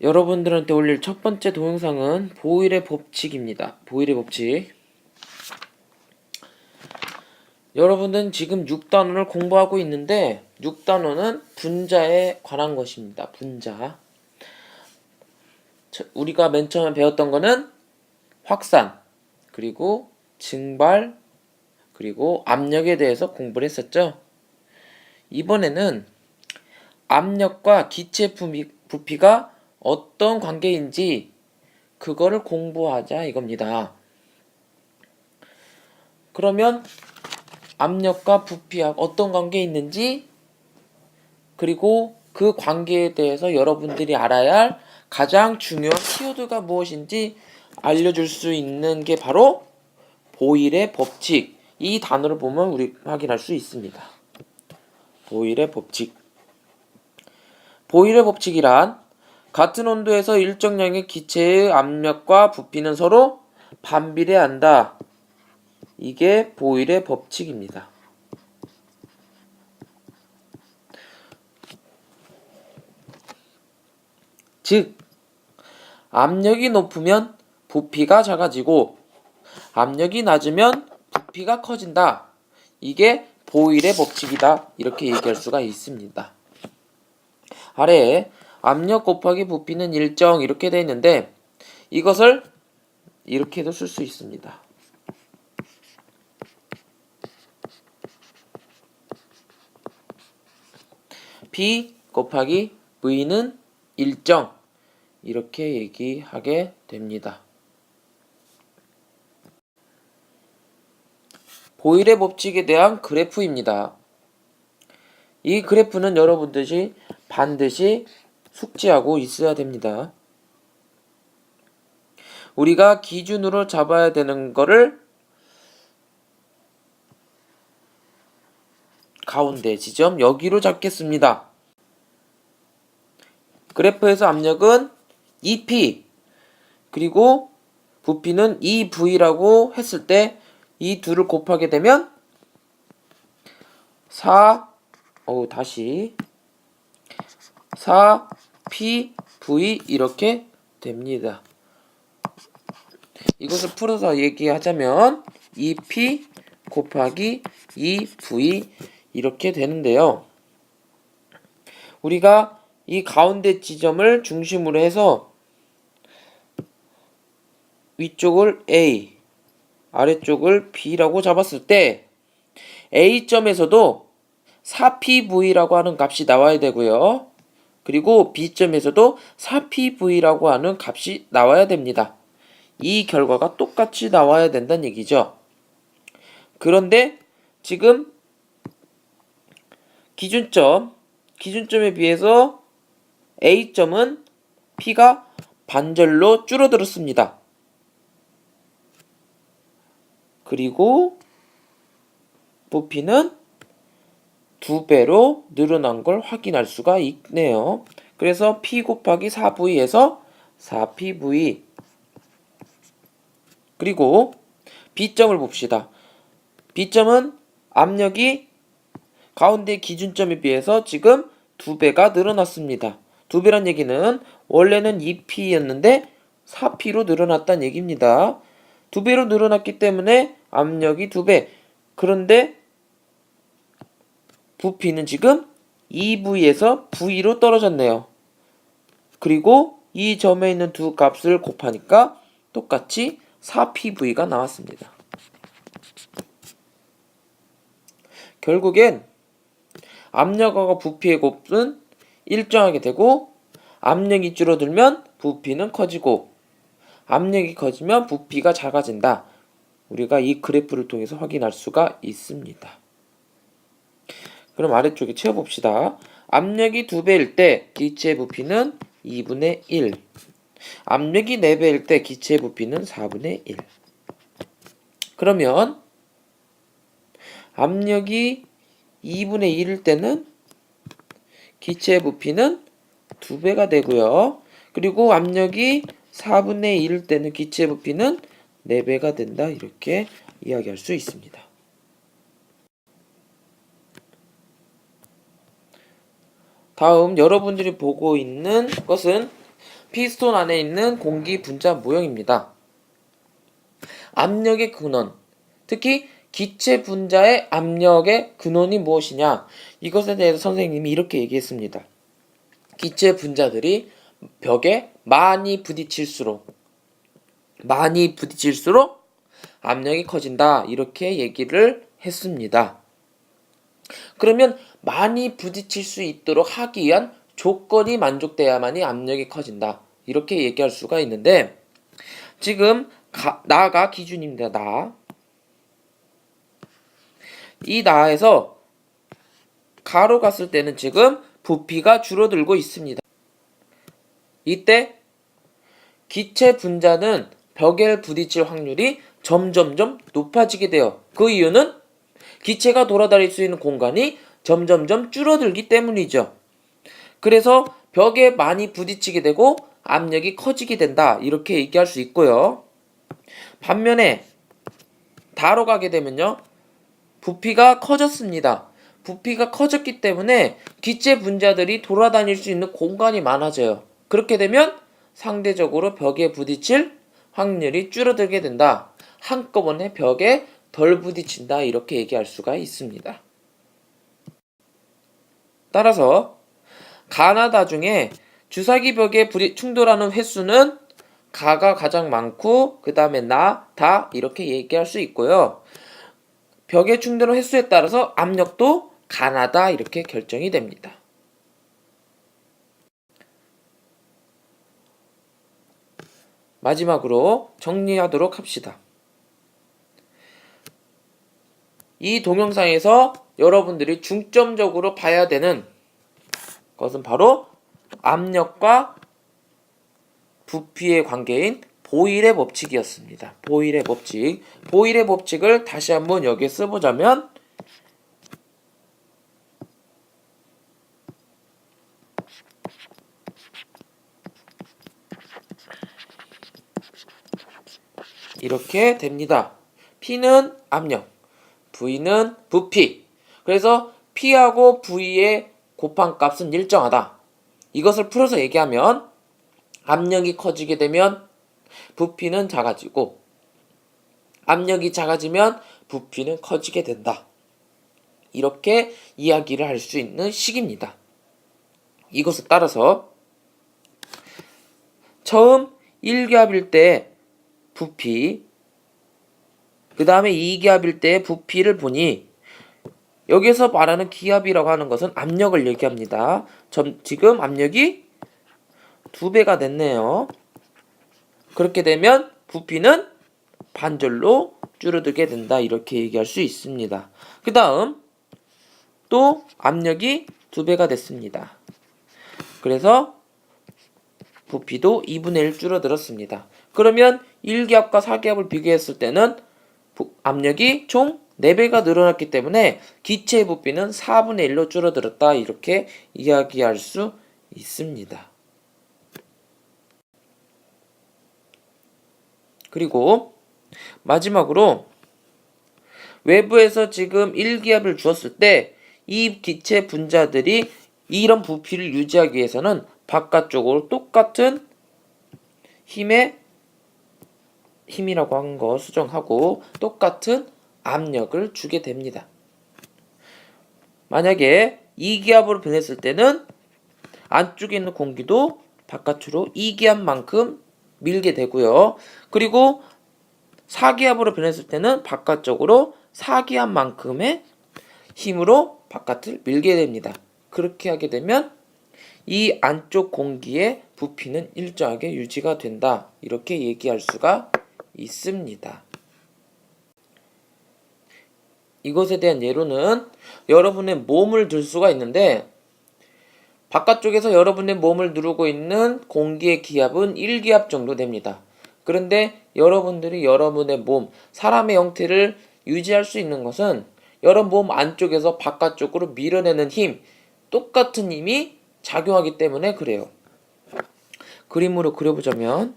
여러분들한테 올릴 첫 번째 동영상은 보일의 법칙입니다. 보일의 법칙. 여러분들은 지금 6단원을 공부하고 있는데 6단원은 분자에 관한 것입니다. 분자. 저- 우리가 맨 처음에 배웠던 거는 확산, 그리고 증발, 그리고 압력에 대해서 공부를 했었죠. 이번에는 압력과 기체 부피, 부피가 어떤 관계인지 그거를 공부하자 이겁니다. 그러면 압력과 부피와 어떤 관계 있는지 그리고 그 관계에 대해서 여러분들이 알아야 할 가장 중요한 키워드가 무엇인지 알려줄 수 있는 게 바로 보일의 법칙. 이 단어를 보면 우리 확인할 수 있습니다. 보일의 법칙. 보일의 법칙이란 같은 온도에서 일정량의 기체의 압력과 부피는 서로 반비례한다. 이게 보일의 법칙입니다. 즉, 압력이 높으면 부피가 작아지고 압력이 낮으면 부피가 커진다. 이게 보일의 법칙이다. 이렇게 얘기할 수가 있습니다. 아래에 압력 곱하기 부피는 일정 이렇게 되어 있는데 이것을 이렇게도 쓸 수 있습니다. P 곱하기 V는 일정 이렇게 얘기하게 됩니다. 보일의 법칙에 대한 그래프입니다. 이 그래프는 여러분들이 반드시 숙지하고 있어야 됩니다. 우리가 기준으로 잡아야 되는 거를 가운데 지점 여기로 잡겠습니다. 그래프에서 압력은 EP 그리고 부피는 EV라고 했을 때 이 둘을 곱하게 되면 4 어우 다시 4 PV 이렇게 됩니다. 이것을 풀어서 얘기하자면 2P 곱하기 2V 이렇게 되는데요. 우리가 이 가운데 지점을 중심으로 해서 위쪽을 A, 아래쪽을 B라고 잡았을 때 A점에서도 4PV라고 하는 값이 나와야 되고요. 그리고 B점에서도 4PV라고 하는 값이 나와야 됩니다. 이 결과가 똑같이 나와야 된다는 얘기죠. 그런데 지금 기준점, 기준점에 비해서 A점은 P가 반절로 줄어들었습니다. 그리고 부피는 두 배로 늘어난 걸 확인할 수가 있네요. 그래서 P 곱하기 4V에서 4PV 그리고 B점을 봅시다. B점은 압력이 가운데 기준점에 비해서 지금 두 배가 늘어났습니다. 두 배란 얘기는 원래는 2P였는데 4P로 늘어났다는 얘기입니다. 두 배로 늘어났기 때문에 압력이 두 배. 그런데 부피는 지금 2V에서 V로 떨어졌네요. 그리고 이 점에 있는 두 값을 곱하니까 똑같이 4PV가 나왔습니다. 결국엔 압력하고 부피의 곱은 일정하게 되고 압력이 줄어들면 부피는 커지고 압력이 커지면 부피가 작아진다. 우리가 이 그래프를 통해서 확인할 수가 있습니다. 그럼 아래쪽에 채워봅시다. 압력이 2배일 때 기체의 부피는 2분의 1. 압력이 4배일 때 기체의 부피는 4분의 1. 그러면 압력이 2분의 1일 때는 기체의 부피는 2배가 되고요. 그리고 압력이 4분의 1일 때는 기체의 부피는 4배가 된다. 이렇게 이야기할 수 있습니다. 다음 여러분들이 보고 있는 것은 피스톤 안에 있는 공기 분자 모형입니다. 압력의 근원, 특히 기체 분자의 압력의 근원이 무엇이냐? 이것에 대해서 선생님이 이렇게 얘기했습니다. 기체 분자들이 벽에 많이 부딪힐수록 많이 부딪힐수록 압력이 커진다. 이렇게 얘기를 했습니다. 그러면 많이 부딪힐 수 있도록 하기 위한 조건이 만족돼야만이 압력이 커진다. 이렇게 얘기할 수가 있는데 지금 가, 나가 기준입니다. 나. 이 나에서 가로 갔을 때는 지금 부피가 줄어들고 있습니다. 이때 기체 분자는 벽에 부딪힐 확률이 점점점 높아지게 돼요. 그 이유는 기체가 돌아다닐 수 있는 공간이 점점점 줄어들기 때문이죠. 그래서 벽에 많이 부딪히게 되고 압력이 커지게 된다. 이렇게 얘기할 수 있고요. 반면에 다로 가게 되면요. 부피가 커졌습니다. 부피가 커졌기 때문에 기체 분자들이 돌아다닐 수 있는 공간이 많아져요. 그렇게 되면 상대적으로 벽에 부딪힐 확률이 줄어들게 된다. 한꺼번에 벽에 덜 부딪힌다. 이렇게 얘기할 수가 있습니다. 따라서 가나다 중에 주사기 벽에 부딪 충돌하는 횟수는 가가 가장 많고 그 다음에 나, 다 이렇게 얘기할 수 있고요. 벽에 충돌한 횟수에 따라서 압력도 가나다 이렇게 결정이 됩니다. 마지막으로 정리하도록 합시다. 이 동영상에서 여러분들이 중점적으로 봐야 되는 것은 바로 압력과 부피의 관계인 보일의 법칙이었습니다. 보일의 법칙. 보일의 법칙을 다시 한번 여기에 써보자면 이렇게 됩니다. P는 압력, V는 부피. 그래서 P하고 V의 곱한 값은 일정하다. 이것을 풀어서 얘기하면 압력이 커지게 되면 부피는 작아지고 압력이 작아지면 부피는 커지게 된다. 이렇게 이야기를 할 수 있는 식입니다. 이것을 따라서 처음 1기압일 때 부피 그 다음에 2기압일 때 부피를 보니 여기서 말하는 기압이라고 하는 것은 압력을 얘기합니다. 점, 지금 압력이 두 배가 됐네요. 그렇게 되면 부피는 반절로 줄어들게 된다. 이렇게 얘기할 수 있습니다. 그 다음 또 압력이 두 배가 됐습니다. 그래서 부피도 2분의 1 줄어들었습니다. 그러면 1기압과 4기압을 비교했을 때는 압력이 총 4배가 늘어났기 때문에 기체의 부피는 4분의 1로 줄어들었다. 이렇게 이야기할 수 있습니다. 그리고 마지막으로 외부에서 지금 1기압을 주었을 때 이 기체 분자들이 이런 부피를 유지하기 위해서는 바깥쪽으로 똑같은 힘의 힘이라고 한 거 수정하고 똑같은 압력을 주게 됩니다. 만약에 2기압으로 변했을 때는 안쪽에 있는 공기도 바깥으로 2기압만큼 밀게 되고요. 그리고 4기압으로 변했을 때는 바깥쪽으로 4기압만큼의 힘으로 바깥을 밀게 됩니다. 그렇게 하게 되면 이 안쪽 공기의 부피는 일정하게 유지가 된다. 이렇게 얘기할 수가 있습니다. 이것에 대한 예로는 여러분의 몸을 들 수가 있는데 바깥쪽에서 여러분의 몸을 누르고 있는 공기의 기압은 1기압 정도 됩니다. 그런데 여러분들이 여러분의 몸, 사람의 형태를 유지할 수 있는 것은 여러분 몸 안쪽에서 바깥쪽으로 밀어내는 힘, 똑같은 힘이 작용하기 때문에 그래요. 그림으로 그려보자면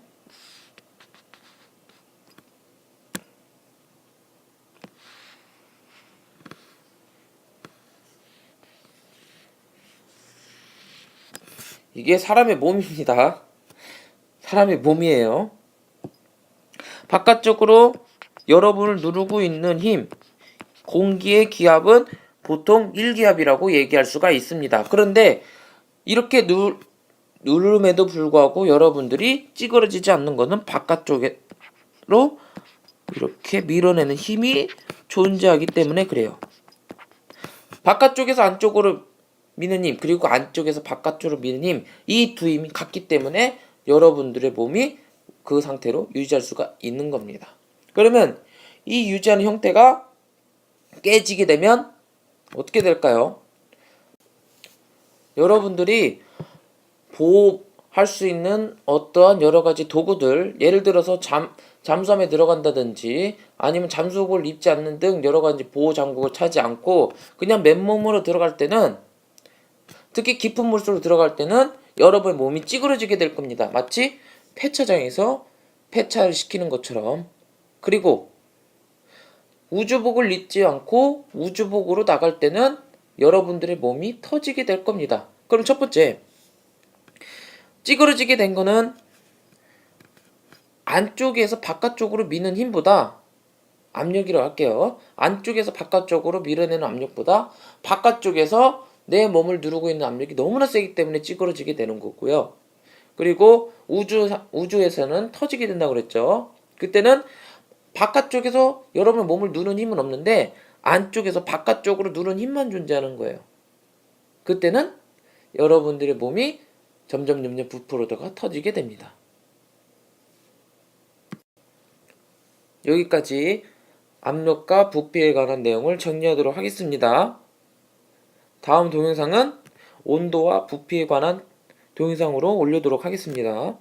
이게 사람의 몸입니다. 사람의 몸이에요. 바깥쪽으로 여러분을 누르고 있는 힘, 공기의 기압은 보통 1기압이라고 얘기할 수가 있습니다. 그런데 이렇게 누, 누름에도 불구하고 여러분들이 찌그러지지 않는 것은 바깥쪽으로 이렇게 밀어내는 힘이 존재하기 때문에 그래요. 바깥쪽에서 안쪽으로 힘 그리고 안쪽에서 바깥쪽으로 힘이두 힘이 같기 때문에 여러분들의 몸이 그 상태로 유지할 수가 있는 겁니다. 그러면 이 유지하는 형태가 깨지게 되면 어떻게 될까요? 여러분들이 보호할 수 있는 어떠한 여러 가지 도구들, 예를 들어서 잠, 잠수함에 들어간다든지 아니면 잠수복을 입지 않는 등 여러 가지 보호 장구를 차지 않고 그냥 맨몸으로 들어갈 때는 특히 깊은 물속으로 들어갈 때는 여러분의 몸이 찌그러지게 될 겁니다. 마치 폐차장에서 폐차를 시키는 것처럼. 그리고 우주복을 입지 않고 우주복으로 나갈 때는 여러분들의 몸이 터지게 될 겁니다. 그럼 첫 번째, 찌그러지게 된 거는 안쪽에서 바깥쪽으로 미는 힘보다 압력이라고 할게요. 안쪽에서 바깥쪽으로 밀어내는 압력보다 바깥쪽에서 내 몸을 누르고 있는 압력이 너무나 세기 때문에 찌그러지게 되는 거고요. 그리고 우주 우주에서는 터지게 된다고 그랬죠. 그때는 바깥쪽에서 여러분 몸을 누는 힘은 없는데 안쪽에서 바깥쪽으로 누는 힘만 존재하는 거예요. 그때는 여러분들의 몸이 점점 점점 부풀어다가 터지게 됩니다. 여기까지 압력과 부피에 관한 내용을 정리하도록 하겠습니다. 다음 동영상은 온도와 부피에 관한 동영상으로 올리도록 하겠습니다.